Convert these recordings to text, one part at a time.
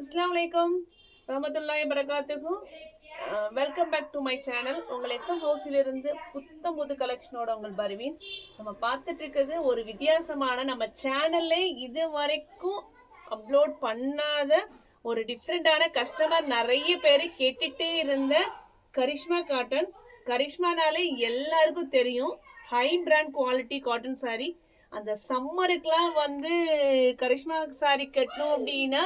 அஸ்லாம் வலைக்கம் ரஹமத்துல்லாஹி பரகாத்துக்கும் welcome back to my channel உங்கள் எஸ்எம் ஹவுஸிலிருந்து புத்த புது கலெக்ஷனோட உங்கள் பருவின். நம்ம பார்த்துட்டு இருக்கிறது ஒரு வித்தியாசமான நம்ம சேனல்ல இது வரைக்கும் அப்லோட் பண்ணாத ஒரு டிஃப்ரெண்டான கஸ்டமர் நிறைய பேர் கேட்டுட்டே இருந்த கரிஷ்மா காட்டன் கரிஷ்மானாலே எல்லாருக்கும் தெரியும். High brand quality cotton sari அந்த சம்மருக்கெலாம் வந்து கரிஷ்மா சாரி கட்டணும் அப்படின்னா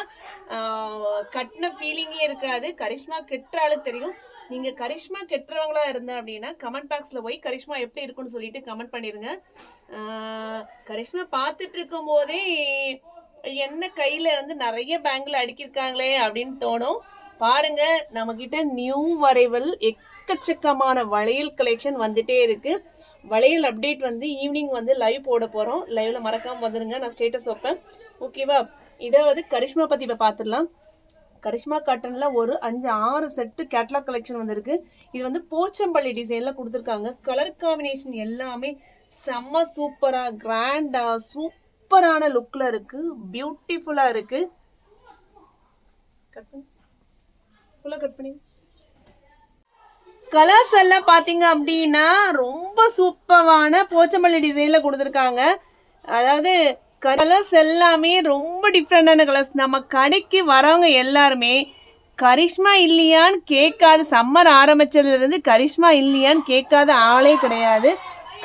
கட்டின ஃபீலிங்கே இருக்காது. கரிஷ்மா கெட்டுறாலும் தெரியும். நீங்க கரிஷ்மா கெட்டுறவங்களா இருந்தா அப்படின்னா கமெண்ட் பாக்ஸ்ல போய் கரிஷ்மா எப்படி இருக்குன்னு சொல்லிட்டு கமெண்ட் பண்ணிருங்க. கரிஷ்மா பார்த்துட்டு இருக்கும் போதே என்ன கையில வந்து நிறைய பேங்கில் அடிக்கிருக்காங்களே அப்படின்னு தோணும். பாருங்க நம்ம கிட்ட நியூ வரைவல் எக்கச்சக்கமான வளையல் கலெக்ஷன் வந்துட்டே இருக்கு. வளையல் அப்டேட் வந்து ஈவினிங் வந்து லைவ் போட போகிறோம் லைவ்ல மறக்காமல் வந்துருங்க. நான் ஸ்டேட்டஸ் வைப்பேன். ஓகேவா இதாவது கரிஷ்மா பற்றி இப்போ பார்த்துடலாம் கரிஷ்மா காட்டனில் ஒரு அஞ்சு ஆறு செட்டு கேட்லாக் கலெக்ஷன் வந்திருக்கு. இது வந்து போச்சம்பள்ளி டிசைனில் கொடுத்துருக்காங்க. கலர் காம்பினேஷன் எல்லாமே செம்ம சூப்பராக கிராண்டாக சூப்பரான லுக்கில் இருக்குது பியூட்டிஃபுல்லாக இருக்குது கட் பண்ணி. ஃபுல்லாக கட் பண்ணி. கலர்ஸ் எல்லாம் பார்த்தீங்க அப்படின்னா ரொம்ப சூப்பரான போச்சமல்லி டிசைனில் கொடுத்துருக்காங்க. அதாவது கலர்ஸ் எல்லாமே ரொம்ப டிஃப்ரெண்டான கலர்ஸ் நம்ம கடைக்கு வரவங்க எல்லாருமே கரிஷ்மா இல்லையான்னு கேட்காத சம்மர் ஆரம்பிச்சதுலேருந்து கரிஷ்மா இல்லையான்னு கேட்காத ஆளே கிடையாது.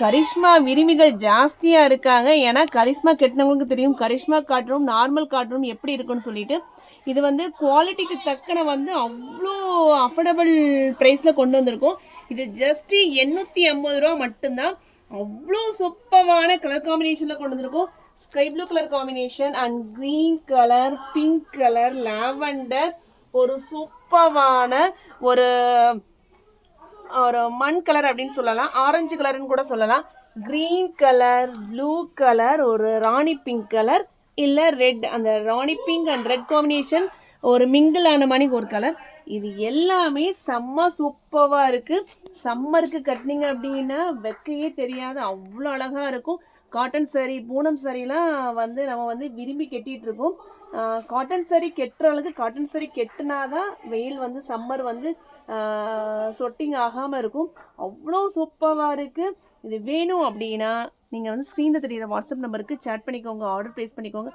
கரிஷ்மா விரும்பிகள் ஜாஸ்தியாக இருக்காங்க. ஏன்னா கரிஷ்மா கெட்டினவங்களுக்கு தெரியும். கரிஷ்மா காட்டுறோம் நார்மல் காட்டுறோம் எப்படி இருக்குன்னு சொல்லிட்டு. இது வந்து குவாலிட்டிக்கு தக்கன வந்து அவ்வளோ அஃபோர்டபுள் ப்ரைஸில் கொண்டு வந்திருக்கோம். இது ஜஸ்ட்டு எண்ணூற்றி ஐம்பது ரூபா மட்டும்தான். அவ்வளோ சூப்பரான கலர் காம்பினேஷனில் கொண்டு வந்திருக்கோம். Sky blue colour combination and green colour pink colour lavender ஒரு சூப்பரான ஒரு ஒரு மண் கலர் அப்படின்னு சொல்லலாம். ஆரஞ்சு கலர்னு கூட சொல்லலாம். க்ரீன் கலர் ப்ளூ கலர் ஒரு ராணி பிங்க் கலர் இல்லை ரெட் அந்த rani pink and red combination ஒரு மிங்கிள் ஆன மாதிரி ஒரு கலர் இது எல்லாமே செம்ம சூப்பராக இருக்குது சம்மருக்கு கட்டினீங்க அப்படின்னா வெக்கையே தெரியாது. அவ்வளோ அழகாக இருக்கும். காட்டன் சரி பூனம் சரிலாம் வந்து நம்ம வந்து விரும்பி கட்டிகிட்டு இருக்கோம். காட்டன் சரி கெட்டுற அளவுக்கு காட்டன் saree கெட்டுனாதான் வெயில் வந்து சம்மர் வந்து சொட்டிங் ஆகாமல் இருக்கும். அவ்வளோ சூப்பராக இருக்குது இது வேணும் அப்படின்னா நீங்கள் வந்து ஸ்க்ரீனில் தெரிகிற வாட்ஸ்அப் நம்பருக்கு சேட் பண்ணிக்கோங்க ஆர்டர் ப்ளேஸ் பண்ணிக்கோங்க.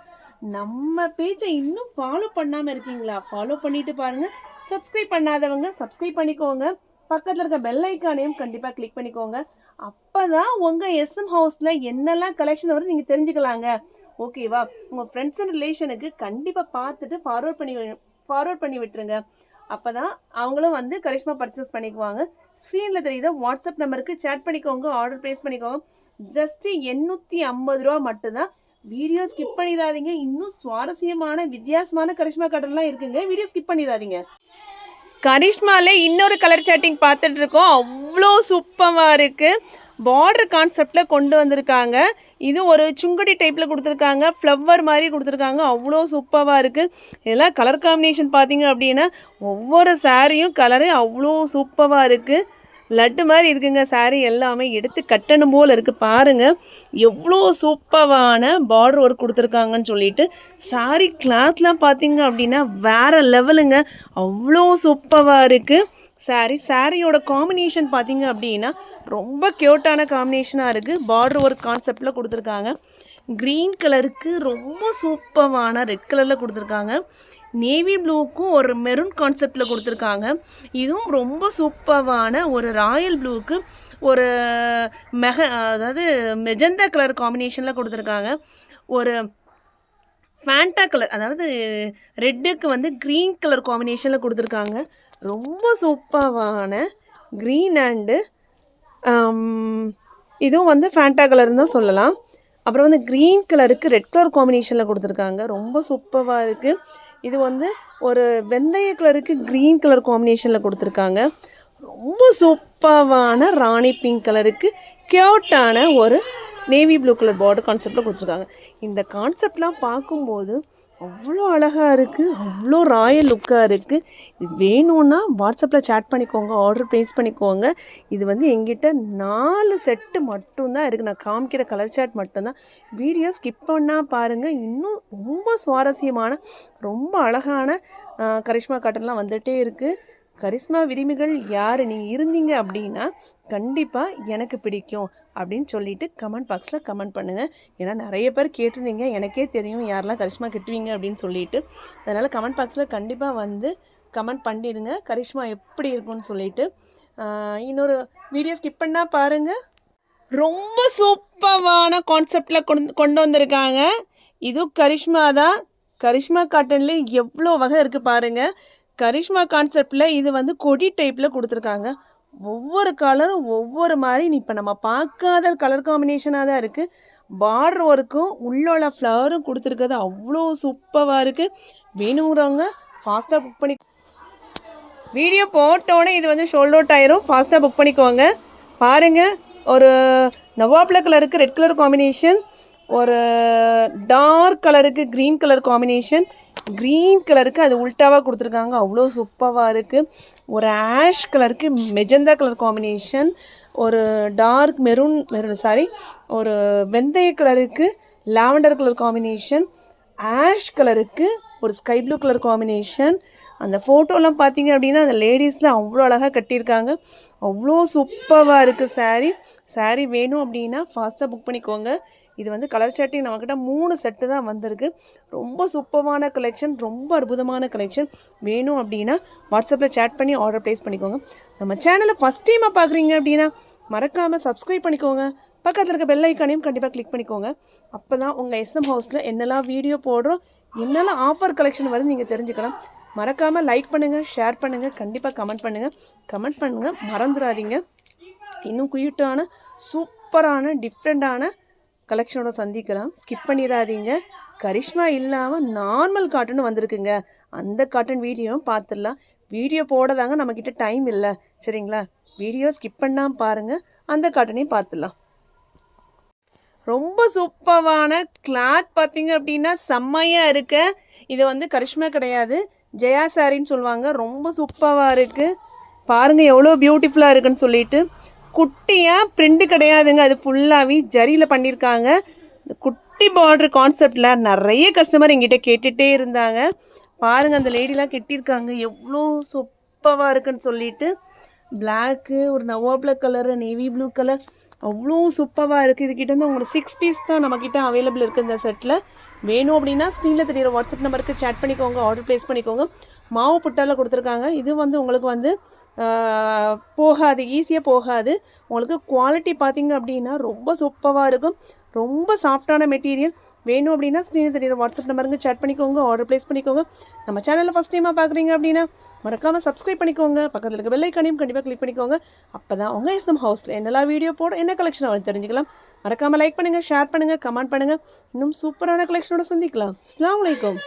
நம்ம பேஜை இன்னும் ஃபாலோ பண்ணாமல் இருக்கீங்களா? ஃபாலோ பண்ணிட்டு பாருங்கள் சப்ஸ்கிரைப் பண்ணாதவங்க சப்ஸ்கிரைப் பண்ணிக்கோங்க. பக்கத்தில் இருக்க பெல் ஐக்கானையும் கண்டிப்பாக கிளிக் பண்ணிக்கோங்க. அப்போ தான் உங்கள் எஸ்எம் ஹவுஸில் என்னெல்லாம் கலெக்ஷன் வரும் நீங்கள் தெரிஞ்சுக்கலாங்க. ஓகேவா உங்கள் ஃப்ரெண்ட்ஸ் அண்ட் ரிலேஷனுக்கு கண்டிப்பாக பார்த்துட்டு ஃபார்வர்ட் பண்ணி ஃபார்வர்ட் பண்ணி விட்டுருங்க. அப்போ தான் அவங்களும் வந்து கரிஷ்மா பர்ச்சேஸ் பண்ணிக்குவாங்க. ஸ்க்ரீனில் தெரியுற வாட்ஸ்அப் நம்பருக்கு சேட் பண்ணிக்கோங்க ஆர்டர் ப்ளேஸ் பண்ணிக்கோங்க. ஜஸ்ட்டு எண்ணூற்றி ஐம்பது ரூபா மட்டும்தான் வீடியோ ஸ்கிப் பண்ணிடாதீங்க. இன்னும் சுவாரஸ்யமான வித்தியாசமான கரிஷ்மா காட்டன்லாம் இருக்குங்க. வீடியோ ஸ்கிப் பண்ணிடாதீங்க. கரிஷ்மாவில் இன்னொரு கலர் சேட்டிங் பார்த்துட்டு இருக்கோம் அவ்வளோ சூப்பராக இருக்குது பார்டர் கான்செப்டில் கொண்டு வந்திருக்காங்க. இது ஒரு சுங்குடி டைப்பில் கொடுத்துருக்காங்க. ஃப்ளவர் மாதிரி கொடுத்துருக்காங்க. அவ்வளோ சூப்பராக இருக்குது இதெல்லாம் கலர் காம்பினேஷன் பார்த்தீங்க அப்படின்னா ஒவ்வொரு சாரியும் கலரும் அவ்வளோ சூப்பராக இருக்குது லட்டு மாதிரி இருக்குங்க saree எல்லாமே எடுத்து கட்டணும் போல் இருக்குது பாருங்கள் எவ்வளோ சூப்பரான பார்டர் ஒர்க் கொடுத்துருக்காங்கன்னு சொல்லிட்டு saree கிளாத்லாம் பார்த்தீங்க அப்படின்னா வேறு லெவலுங்க அவ்வளோ சூப்பராக இருக்குது saree சாரியோட காம்பினேஷன் பார்த்தீங்க அப்படின்னா ரொம்ப க்யூட்டான காம்பினேஷனாக இருக்குது பார்டர் ஒர்க் கான்செப்டில் கொடுத்துருக்காங்க. க்ரீன் கலருக்கு ரொம்ப சூப்பரான ரெட் கலரில் கொடுத்துருக்காங்க. நேவி ப்ளூக்கும் ஒரு மெரூன் கான்செப்டில் கொடுத்துருக்காங்க. இதுவும் ரொம்ப சூப்பரான ஒரு ராயல் ப்ளூக்கு ஒரு மெக அதாவது மெஜந்தா கலர் காம்பினேஷனில் கொடுத்துருக்காங்க. ஒரு ஃபேண்டா கலர் அதாவது ரெட்டுக்கு வந்து க்ரீன் கலர் காம்பினேஷனில் கொடுத்துருக்காங்க. ரொம்ப சூப்பரான க்ரீன் அண்டு um, இதுவும் வந்து ஃபேண்டா கலர்னு தான் சொல்லலாம். அப்புறம் வந்து க்ரீன் கலருக்கு ரெட் கலர் காம்பினேஷனில் கொடுத்துருக்காங்க. ரொம்ப சூப்பராக இருக்குது இது வந்து ஒரு வெந்தய கலருக்கு க்ரீன் கலர் காம்பினேஷனில் கொடுத்துருக்காங்க. ரொம்ப சூப்பரான ராணி பிங்க் கலருக்கு க்யூட்டான ஒரு நேவி ப்ளூ கலர் பார்டர் கான்செப்டில் கொடுத்துருக்காங்க. இந்த கான்செப்ட்லாம் பார்க்கும்போது அவ்வளோ அழகாக இருக்குது அவ்வளோ ராயல் லுக்காக இருக்குது இது வேணும்னா வாட்ஸ்அப்பில் சேட் பண்ணிக்கோங்க ஆர்டர் ப்ளேஸ் பண்ணிக்கோங்க. இது வந்து எங்கிட்ட நாலு செட்டு மட்டும்தான் இருக்குது நான் காமிக்கிற கலர் சேட் மட்டும்தான். வீடியோ ஸ்கிப் பண்ணால் பாருங்கள் இன்னும் ரொம்ப சுவாரஸ்யமான ரொம்ப அழகான கரிஷ்மா காட்டன்லாம் வந்துகிட்டே இருக்குது கரிஷ்மா விரும்பிகள் யார்? நீங்கள் இருந்தீங்க அப்படின்னா கண்டிப்பாக எனக்கு பிடிக்கும். அப்படின்னு சொல்லிட்டு கமெண்ட் பாக்ஸில் கமெண்ட் பண்ணுங்கள் ஏன்னா நிறைய பேர் கேட்டிருந்தீங்க. எனக்கே தெரியும் யாரெல்லாம் கரிஷ்மா கிட்டுவீங்க அப்படின்னு சொல்லிட்டு. அதனால் கமெண்ட் பாக்ஸில் கண்டிப்பாக வந்து கமெண்ட் பண்ணிடுங்க. கரிஷ்மா எப்படி இருக்கும்னு சொல்லிட்டு. இன்னொரு வீடியோ ஸ்கிப் பண்ணால் பாருங்கள் ரொம்ப சூப்பரான கான்செப்டில் கொண்டு கொண்டு வந்திருக்காங்க. இதுவும் கரிஷ்மா தான். கரிஷ்மா காட்டன்லேயே எவ்வளோ வகை இருக்குது பாருங்கள் கரிஷ்மா கான்செப்டில் இது வந்து கொடி டைப்பில் கொடுத்துருக்காங்க. ஒவ்வொரு கலரும் ஒவ்வொரு மாதிரி. இப்போ நம்ம பார்க்காத கலர் காம்பினேஷனாக தான் இருக்குது பார்டர் ஒர்க்கும் உள்ளோட ஃப்ளவரும் கொடுத்துருக்கிறது அவ்வளோ சூப்பராக இருக்குது வேணுங்கிறவங்க ஃபாஸ்ட்டாக புக் பண்ணி வீடியோ போட்டோன்னே இது வந்து ஷோல்ட் அவுட் ஆயிரும். ஃபாஸ்ட்டாக புக் பண்ணிக்கோங்க. பாருங்கள் ஒரு நவாப்ல கலருக்கு ரெட் கலர் காம்பினேஷன் ஒரு டார்க் கலருக்கு க்ரீன் கலர் காம்பினேஷன் க்ரீன் கலருக்கு அது உல்ட்டாவாக கொடுத்துருக்காங்க. அவ்வளோ சூப்பராக இருக்குது ஒரு ஆஷ் கலருக்கு மெஜந்தா கலர் காம்பினேஷன் ஒரு டார்க் மெரூன் மெரூன் சாரி ஒரு வெந்தய கலருக்கு லாவெண்டர் கலர் காம்பினேஷன் ஆஷ் கலருக்கு ஒரு ஸ்கை ப்ளூ கலர் காம்பினேஷன் அந்த ஃபோட்டோலாம் பார்த்தீங்க அப்படின்னா அந்த லேடிஸில் அவ்வளோ அழகாக கட்டியிருக்காங்க. அவ்வளோ சூப்பராக இருக்குது saree. saree வேணும் அப்படின்னா ஃபாஸ்ட்டாக புக் பண்ணிக்கோங்க. இது வந்து கலர் சாட்டி நம்மக்கிட்ட மூணு செட்டு தான் வந்திருக்கு. ரொம்ப சூப்பரான கலெக்ஷன் ரொம்ப அற்புதமான கலெக்ஷன் வேணும் அப்படின்னா வாட்ஸ்அப்பில் சேட் பண்ணி ஆர்டர் ப்ளேஸ் பண்ணிக்கோங்க. நம்ம சேனலை ஃபஸ்ட் டைமாக பார்க்குறீங்க அப்படின்னா மறக்காமல் சப்ஸ்கிரைப் பண்ணிக்கோங்க. பக்கத்தில் இருக்க பெல் ஐக்கானையும் கண்டிப்பாக கிளிக் பண்ணிக்கோங்க. அப்போ தான் உங்கள் எஸ்எம் ஹவுஸில் என்னெல்லாம் வீடியோ போடுறோம் என்னெல்லாம் ஆஃபர் கலெக்ஷன் வருது நீங்கள் தெரிஞ்சுக்கலாம். மறக்காமல் லைக் பண்ணுங்கள் ஷேர் பண்ணுங்கள் கண்டிப்பாக கமெண்ட் பண்ணுங்கள் கமெண்ட் பண்ணுங்கள் மறந்துடாதீங்க இன்னும் குயிட்டான சூப்பரான டிஃப்ரெண்ட்டான கலெக்ஷனோட சந்திக்கலாம். ஸ்கிப் பண்ணிடாதீங்க. கரிஷ்மா இல்லாமல் நார்மல் காட்டன் வந்திருக்குங்க. அந்த காட்டன் வீடியோவும் பார்த்துடலாம் வீடியோ போடதாங்க நம்மக்கிட்ட டைம் இல்லை. சரிங்களா? வீடியோ ஸ்கிப் பண்ணாமல் பாருங்கள் அந்த காட்டனையும் பார்த்துடலாம் ரொம்ப சூப்பரான கிளாத் பார்த்தீங்க அப்படின்னா செம்மையாக இருக்க. இது வந்து கரிஷ்மா கிடையாது. ஜெயா சாரின்னு சொல்லுவாங்க. ரொம்ப சூப்பராக இருக்குது பாருங்கள் எவ்வளோ பியூட்டிஃபுல்லாக இருக்குன்னு சொல்லிட்டு. குட்டியாக பிரிண்ட் கிடையாதுங்க. அது ஃபுல்லாகவே ஜரியில் பண்ணியிருக்காங்க. குட்டி பார்டர் கான்செப்டில் நிறைய கஸ்டமர் எங்கிட்ட கேட்டுகிட்டே இருந்தாங்க. பாருங்கள் அந்த லேடிலாம் கெட்டியிருக்காங்க. எவ்வளோ சூப்பராக இருக்குன்னு சொல்லிட்டு. பிளாக்கு ஒரு நவாப்ல கலரு நேவி ப்ளூ கலர் அவ்வளோ சூப்பராக இருக்குது இதுக்கிட்ட வந்து உங்களுக்கு சிக்ஸ் பீஸ் தான் நம்மக்கிட்ட அவைலபிள் இருக்குது இந்த செட்டில் வேணும் அப்படின்னா ஸ்க்ரீனில் தெரியுற வாட்ஸ்அப் நம்பருக்கு சேட் பண்ணிக்கோங்க ஆர்டர் ப்ளேஸ் பண்ணிக்கோங்க. மாவு புட்டால கொடுத்துருக்காங்க. இது வந்து உங்களுக்கு வந்து போகாது ஈஸியாக போகாது. உங்களுக்கு குவாலிட்டி பார்த்தீங்க அப்படின்னா ரொம்ப சூப்பராக இருக்கும். ரொம்ப சாஃப்டான மெட்டீரியல் வேணும் அப்படின்னா ஸ்க்ரீனில் தெரியுற வாட்ஸ்அப் நம்பருக்கு சேட் பண்ணிக்கோங்க ஆர்டர் ப்ளேஸ் பண்ணிக்கோங்க. நம்ம சேனலில் ஃபஸ்ட் டைமாக பார்க்குறீங்க அப்படின்னா மறக்காமல் சப்ஸ்கிரைப் பண்ணிக்கோங்க. பக்கத்தில் இருக்க பெல்லைக்கானையும் கண்டிப்பாக கிளிக் பண்ணிக்கோங்க. அப்போ தான் உங்கள் எஸ்எம் ஹவுஸில் என்னெல்லாம் வீடியோ போட என்ன கலெக்ஷன் வந்து தெரிஞ்சுக்கலாம். மறக்காமல் லைக் பண்ணுங்கள் ஷேர் பண்ணுங்கள் கமெண்ட் பண்ணுங்கள் இன்னும் சூப்பரான கலெக்ஷனோட சந்திக்கலாம். அஸ்லாம் வலைக்கம்